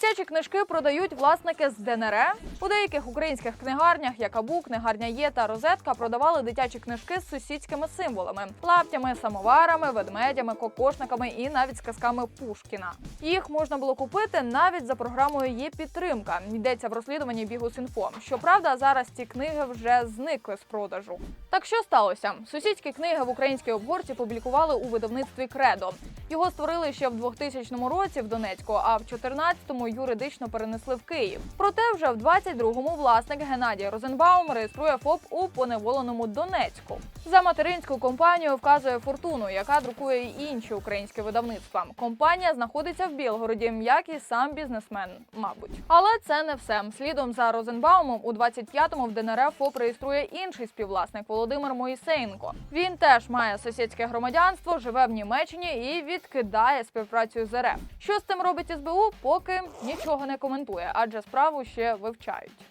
Дитячі книжки продають власники з ДНР. У деяких українських книгарнях, як Абу, книгарня Є та Розетка, продавали дитячі книжки з сусідськими символами: лаптями, самоварами, ведмедями, кокошниками і навіть сказками Пушкіна. Їх можна було купити навіть за програмою Є підтримка. Йдеться в розслідуванні Бігус.Інфо. Щоправда, зараз ці книги вже зникли з продажу. Так що сталося? Сусідські книги в українській обгорці публікували у видавництві Кредо. Його створили ще в 2000 році в Донецьку, а в 2014-му юридично перенесли в Київ. Проте вже в 22-му власник Геннадій Розенбаум реєструє ФОП у поневоленому Донецьку. За материнську компанію вказує фортуну, яка друкує й інші українські видавництва. Компанія знаходиться в Білгороді, як і сам бізнесмен, мабуть. Але це не все. Слідом за Розенбаумом у 25-му в ДНР ФОП реєструє інший співвласник Володимир Моїсеєнко. Він теж має сусідське громадянство, живе в Німеччині і відкидає співпрацю з РФ. Що з цим робить СБУ, поки нічого не коментує, адже справу ще вивчають.